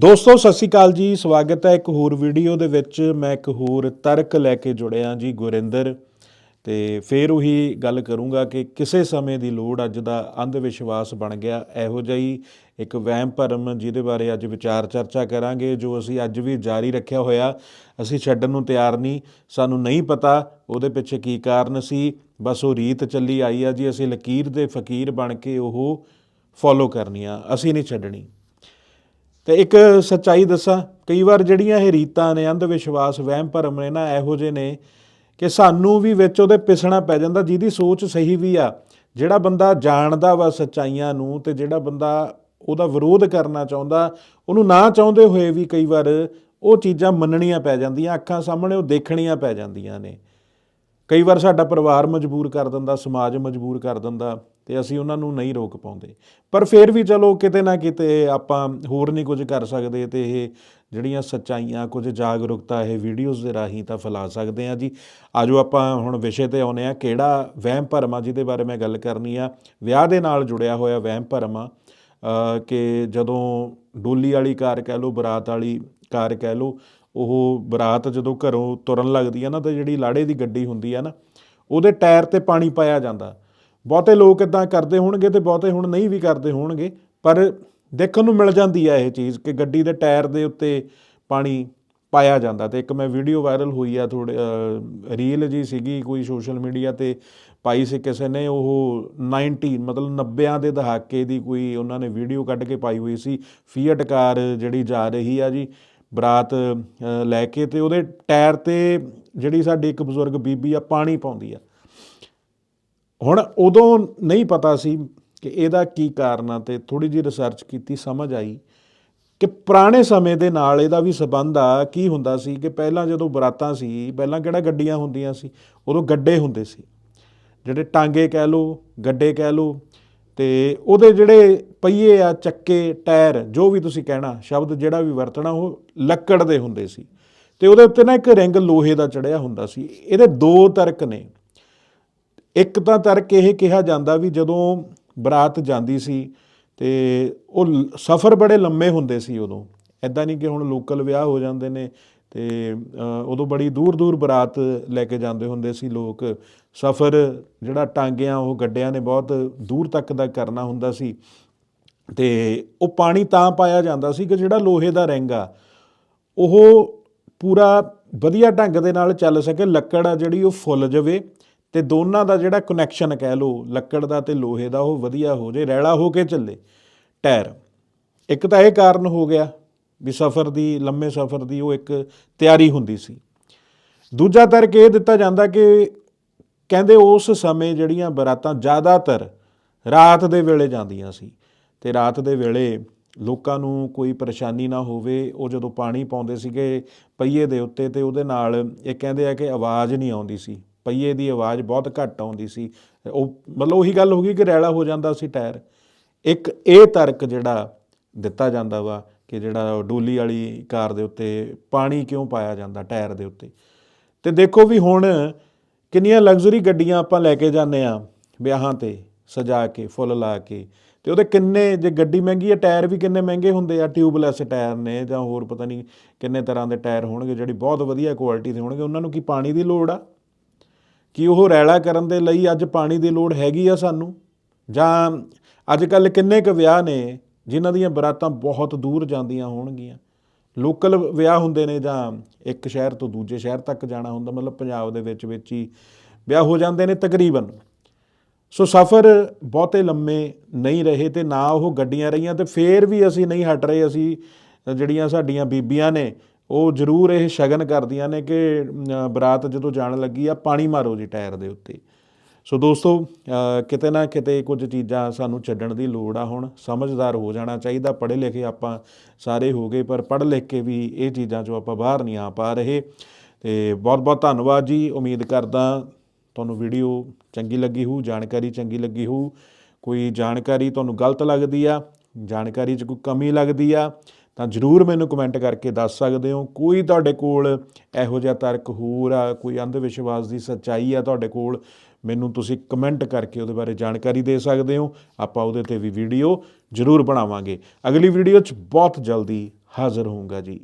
ਦੋਸਤੋ, ਸਤਿ ਸ਼੍ਰੀ ਅਕਾਲ ਜੀ। ਸਵਾਗਤ ਹੈ ਇੱਕ ਹੋਰ ਵੀਡੀਓ ਦੇ ਵਿੱਚ। ਮੈਂ ਇੱਕ ਹੋਰ ਤਰਕ ਲੈ ਕੇ ਜੁੜਿਆ ਜੀ, ਗੁਰਿੰਦਰ। ਤੇ ਫੇਰ ਉਹੀ ਗੱਲ ਕਰੂੰਗਾ ਕਿ ਕਿਸੇ ਸਮੇਂ ਦੀ ਲੋੜ ਅੱਜ ਦਾ ਅੰਧ ਵਿਸ਼ਵਾਸ ਬਣ ਗਿਆ। ਇਹੋ ਜਿਹੀ ਇੱਕ ਵਹਿਮ ਭਰਮ ਜਿਹਦੇ ਬਾਰੇ ਅੱਜ ਵਿਚਾਰ ਚਰਚਾ ਕਰਾਂਗੇ, ਜੋ ਅਸੀਂ ਅੱਜ ਵੀ ਜਾਰੀ ਰੱਖਿਆ ਹੋਇਆ। ਅਸੀਂ ਛੱਡਣ ਨੂੰ ਤਿਆਰ ਨਹੀਂ। ਸਾਨੂੰ ਨਹੀਂ ਪਤਾ ਉਹਦੇ ਪਿੱਛੇ ਕੀ ਕਾਰਨ ਸੀ। ਬਸ ਉਹ ਰੀਤ ਚੱਲੀ ਆਈ ਆ ਜੀ। ਅਸੀਂ ਲਕੀਰ ਦੇ ਫਕੀਰ ਬਣ ਕੇ ਉਹ ਫੋਲੋ ਕਰਨੀ ਆ ਅਸੀਂ ਨਹੀਂ ਛੱਡਣੀ। ਤੇ ਇੱਕ ਸੱਚਾਈ ਦੱਸਾਂ, ਕਈ ਵਾਰ ਜਿਹੜੀਆਂ ਇਹ ਰੀਤਾਂ ਨੇ ਅੰਧ ਵਿਸ਼ਵਾਸ ਵਹਿਮ ਭਰਮ ਨੇ ਨਾ, ਇਹੋ ਜਿਹੇ ਨੇ ਕਿ ਸਾਨੂੰ ਵੀ ਵਿੱਚ ਉਹਦੇ ਪਿਸਣਾ ਪੈ ਜਾਂਦਾ, ਜਿਹਦੀ ਸੋਚ ਸਹੀ ਵੀ ਆ। ਜਿਹੜਾ ਬੰਦਾ ਜਾਣਦਾ ਵਾ ਸੱਚਾਈਆਂ ਨੂੰ ਤੇ ਜਿਹੜਾ ਬੰਦਾ ਉਹਦਾ ਵਿਰੋਧ ਕਰਨਾ ਚਾਹੁੰਦਾ, ਉਹਨੂੰ ਨਾ ਚਾਹੁੰਦੇ ਹੋਏ ਵੀ ਕਈ ਵਾਰ ਉਹ ਚੀਜ਼ਾਂ ਮੰਨਣੀਆਂ ਪੈ ਜਾਂਦੀਆਂ, ਅੱਖਾਂ ਸਾਹਮਣੇ ਉਹ ਦੇਖਣੀਆਂ ਪੈ ਜਾਂਦੀਆਂ ਨੇ। ਕਈ ਵਾਰ ਸਾਡਾ ਪਰਿਵਾਰ ਮਜਬੂਰ ਕਰ ਦਿੰਦਾ, ਸਮਾਜ ਮਜਬੂਰ ਕਰ ਦਿੰਦਾ ਤੇ ਅਸੀਂ ਉਹਨਾਂ ਨੂੰ ਨਹੀਂ ਰੋਕ ਪਾਉਂਦੇ। ਪਰ ਫਿਰ ਵੀ ਚਲੋ ਕਿਤੇ ਨਾ ਕਿਤੇ ਆਪਾਂ ਹੋਰ ਨਹੀਂ ਕੁਝ ਕਰ ਸਕਦੇ ਤੇ ਇਹ ਜਿਹੜੀਆਂ ਸੱਚਾਈਆਂ, ਕੁਝ ਜਾਗਰੂਕਤਾ ਇਹ ਵੀਡੀਓਜ਼ ਦੇ ਰਾਹੀਂ ਤਾਂ ਫੈਲਾ ਸਕਦੇ ਆ ਜੀ। ਆਜੋ ਆਪਾਂ ਹੁਣ ਵਿਸ਼ੇ ਤੇ ਆਉਨੇ ਆ ਕਿਹੜਾ ਵਹਿਮ ਭਰਮ ਆ ਜਿਹਦੇ ਬਾਰੇ ਮੈਂ ਗੱਲ ਕਰਨੀ ਆ। ਵਿਆਹ ਦੇ ਨਾਲ ਜੁੜਿਆ ਹੋਇਆ ਵਹਿਮ ਭਰਮ ਆ ਕਿ ਜਦੋਂ ਡੋਲੀ ਵਾਲੀ ਕਾਰ ਕਹਿ ਲਓ, ਬਰਾਤ ਵਾਲੀ ਕਾਰ ਕਹਿ ਲਓ ਉਹ ਬਰਾਤ ਜਦੋਂ ਘਰੋਂ ਤੁਰਨ ਲੱਗਦੀ ਹੈ ਨਾ, ਤਾਂ ਜਿਹੜੀ ਲਾੜੇ ਦੀ ਗੱਡੀ ਹੁੰਦੀ ਆ ਨਾ, ਉਹਦੇ ਟਾਇਰ ਤੇ ਪਾਣੀ ਪਾਇਆ ਜਾਂਦਾ। ਬਹੁਤੇ ਲੋਕ ਇਦਾਂ ਕਰਦੇ ਹੋਣਗੇ ਤੇ ਬਹੁਤੇ ਹੁਣ ਨਹੀਂ ਵੀ ਕਰਦੇ ਹੋਣਗੇ, ਪਰ ਦੇਖਣ ਨੂੰ ਮਿਲ ਜਾਂਦੀ ਆ ਇਹ ਚੀਜ਼ ਕਿ ਗੱਡੀ ਦੇ ਟਾਇਰ ਦੇ ਉੱਤੇ ਪਾਣੀ ਪਾਇਆ ਜਾਂਦਾ। ਤੇ ਇੱਕ ਮੈਂ ਵੀਡੀਓ ਵਾਇਰਲ ਹੋਈ ਆ ਥੋੜੇ ਰੀਲ ਜੀ ਸੀਗੀ ਕੋਈ ਸੋਸ਼ਲ ਮੀਡੀਆ ਤੇ ਪਾਈ ਸੀ ਕਿਸੇ ਨੇ, ਉਹ 90 ਮਤਲਬ 90ਾਂ ਦੇ ਦਹਾਕੇ ਦੀ ਕੋਈ ਉਹਨਾਂ ਨੇ ਵੀਡੀਓ ਕੱਢ ਕੇ ਪਾਈ ਹੋਈ ਸੀ। ਫੀਅਟ ਕਾਰ ਜਿਹੜੀ ਜਾ ਰਹੀ ਆ ਜੀ ਬਰਾਤ ਲੈ ਕੇ ਤੇ ਉਹਦੇ ਟਾਇਰ ਤੇ ਜਿਹੜੀ ਸਾਡੀ ਇੱਕ ਬਜ਼ੁਰਗ ਬੀਬੀ ਆ, ਪਾਣੀ ਪਾਉਂਦੀ ਆ। ਹੁਣ ਉਦੋਂ ਨਹੀਂ ਪਤਾ ਸੀ ਕਿ ਇਹਦਾ ਕੀ ਕਾਰਨ ਆ ਤੇ ਥੋੜੀ ਜਿਹੀ ਰਿਸਰਚ ਕੀਤੀ, ਸਮਝ ਆਈ ਕਿ ਪੁਰਾਣੇ ਸਮੇਂ ਦੇ ਨਾਲ ਇਹਦਾ ਵੀ ਸਬੰਧ ਆ। ਕੀ ਹੁੰਦਾ ਸੀ ਕਿ ਪਹਿਲਾਂ ਜਦੋਂ ਬਰਾਤਾਂ ਸੀ, ਪਹਿਲਾਂ ਕਿਹੜਾ ਗੱਡੀਆਂ ਹੁੰਦੀਆਂ ਸੀ? ਉਦੋਂ ਗੱਡੇ ਹੁੰਦੇ ਸੀ। ਜਿਹੜੇ ਟਾਂਗੇ ਕਹਿ ਲਓ, ਗੱਡੇ ਕਹਿ ਲਓ ਤੇ ਉਹਦੇ ਜਿਹੜੇ ਪਹੀਏ ਆ, ਚੱਕੇ, ਟਾਇਰ, ਜੋ ਵੀ ਤੁਸੀਂ ਕਹਿਣਾ, ਸ਼ਬਦ ਜਿਹੜਾ ਵੀ ਵਰਤਣਾ, ਉਹ ਲੱਕੜ ਦੇ ਹੁੰਦੇ ਸੀ। ਤੇ ਉਹਦੇ ਉੱਤੇ ਨਾ ਇੱਕ ਰਿੰਗ ਲੋਹੇ ਦਾ ਚੜਿਆ ਹੁੰਦਾ ਸੀ। ਇਹਦੇ ਦੋ ਤਰਕ ਨੇ। ਇੱਕ ਤਾਂ ਤਰਕ ਇਹ ਕਿਹਾ ਜਾਂਦਾ ਵੀ ਜਦੋਂ ਬਰਾਤ ਜਾਂਦੀ ਸੀ ਤੇ ਉਹ ਸਫ਼ਰ ਬੜੇ ਲੰਮੇ ਹੁੰਦੇ ਸੀ ਉਦੋਂ। ਐਦਾਂ ਨਹੀਂ ਕਿ ਹੁਣ ਲੋਕਲ ਵਿਆਹ ਹੋ ਜਾਂਦੇ ਨੇ ਤੇ ਉਦੋਂ ਬੜੀ ਦੂਰ ਦੂਰ ਬਰਾਤ ਲੈ ਕੇ ਜਾਂਦੇ ਹੁੰਦੇ ਸੀ ਲੋਕ। ਸਫ਼ਰ ਜਿਹੜਾ ਟਾਂਗਿਆਂ, ਉਹ ਗੱਡਿਆਂ ਨੇ ਬਹੁਤ ਦੂਰ ਤੱਕ ਦਾ ਕਰਨਾ ਹੁੰਦਾ ਸੀ। ਤੇ ਉਹ ਪਾਣੀ ਤਾਂ ਪਾਇਆ ਜਾਂਦਾ ਸੀ ਕਿ ਜਿਹੜਾ ਲੋਹੇ ਦਾ ਰਿੰਗ ਆ ਉਹ ਪੂਰਾ ਵਧੀਆ ਢੰਗ ਦੇ ਨਾਲ ਚੱਲ ਸਕੇ, ਲੱਕੜ ਆ ਜਿਹੜੀ ਉਹ ਫੁੱਲ ਜਾਵੇ ਤੇ ਦੋਨਾਂ ਦਾ ਜਿਹੜਾ ਕਨੈਕਸ਼ਨ ਕਹਿ ਲਓ, ਲੱਕੜ ਦਾ ਤੇ ਲੋਹੇ ਦਾ, ਉਹ ਵਧੀਆ ਹੋ ਜੇ ਰੈਲਾ ਹੋ ਕੇ ਚੱਲੇ। ਟਾਇਰ। ਇੱਕ ਤਾਂ ਇਹ ਕਾਰਨ ਹੋ ਗਿਆ ਵੀ ਸਫ਼ਰ ਦੀ, ਲੰਮੇ ਸਫ਼ਰ ਦੀ ਉਹ ਇੱਕ ਤਿਆਰੀ ਹੁੰਦੀ ਸੀ। ਦੂਜਾ ਤਰਕ ਇਹ ਦਿੱਤਾ ਜਾਂਦਾ ਕਿ ਕਹਿੰਦੇ ਉਸ ਸਮੇਂ ਜਿਹੜੀਆਂ ਬਰਾਤਾਂ ਜ਼ਿਆਦਾਤਰ ਰਾਤ ਦੇ ਵੇਲੇ ਜਾਂਦੀਆਂ ਸੀ। ਤੇ ਰਾਤ ਦੇ ਵੇਲੇ ਲੋਕਾਂ ਨੂੰ ਕੋਈ ਪਰੇਸ਼ਾਨੀ ਨਾ ਹੋਵੇ, ਉਹ ਜਦੋਂ ਪਾਣੀ ਪਾਉਂਦੇ ਸੀਗੇ ਪਹੀਏ ਦੇ ਉੱਤੇ ਤੇ ਉਹਦੇ ਨਾਲ ਇਹ ਕਹਿੰਦੇ ਆ ਕਿ ਆਵਾਜ਼ ਨਹੀਂ ਆਉਂਦੀ ਸੀ। ਪਹੀਏ ਦੀ ਆਵਾਜ਼ ਬਹੁਤ ਘੱਟ ਆਉਂਦੀ ਸੀ। ਉਹ ਮਤਲਬ ਉਹੀ ਗੱਲ ਹੋ ਗਈ ਕਿ ਰੈਲਾ ਹੋ ਜਾਂਦਾ ਸੀ ਟਾਇਰ। ਇੱਕ ਇਹ ਤਰਕ ਜਿਹੜਾ ਦਿੱਤਾ ਜਾਂਦਾ ਵਾ ਕਿ ਜਿਹੜਾ ਡੋਲੀ ਵਾਲੀ ਕਾਰ ਦੇ ਉੱਤੇ ਪਾਣੀ ਕਿਉਂ ਪਾਇਆ ਜਾਂਦਾ ਟਾਇਰ ਦੇ ਉੱਤੇ। ਤੇ ਦੇਖੋ ਵੀ ਹੁਣ ਕਿੰਨੀਆਂ ਲਗਜ਼ਰੀ ਗੱਡੀਆਂ ਆਪਾਂ ਲੈ ਕੇ ਜਾਂਦੇ ਆ ਵਿਆਹਾਂ ਤੇ ਸਜਾ ਕੇ, ਫੁੱਲ ਲਾ ਕੇ। ਤੇ ਉਹਦੇ ਕਿੰਨੇ ਜੇ ਗੱਡੀ ਮਹਿੰਗੀ ਹੈ, ਟਾਇਰ ਵੀ ਕਿੰਨੇ ਮਹਿੰਗੇ ਹੁੰਦੇ ਆ, ਟਿਊਬਲੈਸ ਟਾਇਰ ਨੇ ਜਾਂ ਹੋਰ ਪਤਾ ਨਹੀਂ ਕਿੰਨੇ ਤਰ੍ਹਾਂ ਦੇ ਟਾਇਰ ਹੋਣਗੇ, ਜਿਹੜੀ ਬਹੁਤ ਵਧੀਆ ਕੁਆਲਿਟੀ ਦੇ ਹੋਣਗੇ, ਉਹਨਾਂ ਨੂੰ ਕੀ ਪਾਣੀ ਦੀ ਲੋੜ ਆ? ਕਿ ਉਹ ਰੈਲਾ ਕਰਨ ਦੇ ਲਈ ਅੱਜ ਪਾਣੀ ਦੀ ਲੋੜ ਹੈਗੀ ਆ ਸਾਨੂੰ? ਜਾਂ ਅੱਜ ਕੱਲ ਕਿੰਨੇ ਕੁ ਵਿਆਹ ਨੇ ਜਿਨ੍ਹਾਂ ਦੀਆਂ ਬਰਾਤਾਂ ਬਹੁਤ ਦੂਰ ਜਾਂਦੀਆਂ ਹੋਣਗੀਆਂ। ਲੋਕਲ ਵਿਆਹ ਹੁੰਦੇ ਨੇ ਜਾਂ ਇੱਕ ਸ਼ਹਿਰ ਤੋਂ ਦੂਜੇ ਸ਼ਹਿਰ ਤੱਕ ਜਾਣਾ ਹੁੰਦਾ, ਮਤਲਬ ਪੰਜਾਬ ਦੇ ਵਿੱਚ ਵਿੱਚ ਹੀ ਵਿਆਹ ਹੋ ਜਾਂਦੇ ਨੇ ਤਕਰੀਬਨ। ਸੋ ਸਫ਼ਰ ਬਹੁਤੇ ਲੰਮੇ ਨਹੀਂ ਰਹੇ ਤੇ ਨਾ ਉਹ ਗੱਡੀਆਂ ਰਹੀਆਂ ਤੇ ਫੇਰ ਵੀ ਅਸੀਂ ਨਹੀਂ ਹਟ ਰਹੇ। ਅਸੀਂ ਜਿਹੜੀਆਂ ਸਾਡੀਆਂ ਬੀਬੀਆਂ ਨੇ, ਉਹ ਜ਼ਰੂਰ ਇਹ ਸ਼ਗਨ ਕਰਦੀਆਂ ਨੇ ਕਿ ਬਰਾਤ ਜਦੋਂ ਜਾਣ ਲੱਗੀ ਆ, ਪਾਣੀ ਮਾਰੋ ਜੀ ਟਾਇਰ ਦੇ ਉੱਤੇ। ਸੋ ਦੋਸਤੋ ਕਿਤੇ ਨਾ ਕਿਤੇ ਕੁਝ ਚੀਜ਼ਾਂ ਸਾਨੂੰ ਛੱਡਣ ਦੀ ਲੋੜ ਆ ਹੁਣ, ਸਮਝਦਾਰ ਹੋ ਜਾਣਾ ਚਾਹੀਦਾ, ਪੜ੍ਹੇ ਲਿਖੇ ਆਪਾਂ ਸਾਰੇ ਹੋ ਗਏ, ਪਰ ਪੜ੍ਹ ਲਿਖ ਕੇ ਵੀ ਇਹ ਚੀਜ਼ਾਂ ਚੋਂ ਆਪਾਂ ਬਾਹਰ ਨਹੀਂ ਆ ਪਾ ਰਹੇ। ਤੇ ਬਹੁਤ ਬਹੁਤ ਧੰਨਵਾਦ ਜੀ। ਉਮੀਦ ਕਰਦਾ ਤੁਹਾਨੂੰ ਵੀਡੀਓ ਚੰਗੀ ਲੱਗੀ ਹੋਊ, ਜਾਣਕਾਰੀ ਚੰਗੀ ਲੱਗੀ ਹੋਊ। ਕੋਈ ਜਾਣਕਾਰੀ ਤੁਹਾਨੂੰ ਗਲਤ ਲੱਗਦੀ ਆ, ਜਾਣਕਾਰੀ 'ਚ ਕੋਈ ਕਮੀ ਲੱਗਦੀ ਆ, ਤਾਂ ਜਰੂਰ ਮੈਨੂੰ ਕਮੈਂਟ ਕਰਕੇ ਦੱਸ ਸਕਦੇ ਹੋ। ਕੋਈ ਤੁਹਾਡੇ ਕੋਲ ਇਹੋ ਜਿਹਾ ਤਰਕ ਹੋਰ ਆ, ਕੋਈ ਅੰਧ ਵਿਸ਼ਵਾਸ ਦੀ ਸੱਚਾਈ ਆ ਤੁਹਾਡੇ ਕੋਲ ਮੈਨੂੰ ਤੁਸੀਂ ਕਮੈਂਟ ਕਰਕੇ ਉਹਦੇ ਬਾਰੇ ਜਾਣਕਾਰੀ ਦੇ ਸਕਦੇ ਹੋ। ਆਪਾਂ ਉਹਦੇ ਤੇ ਵੀ ਵੀਡੀਓ ਜਰੂਰ ਬਣਾਵਾਂਗੇ। ਅਗਲੀ ਵੀਡੀਓ 'ਚ ਬਹੁਤ ਜਲਦੀ ਹਾਜ਼ਰ ਹੋਊਂਗਾ ਜੀ।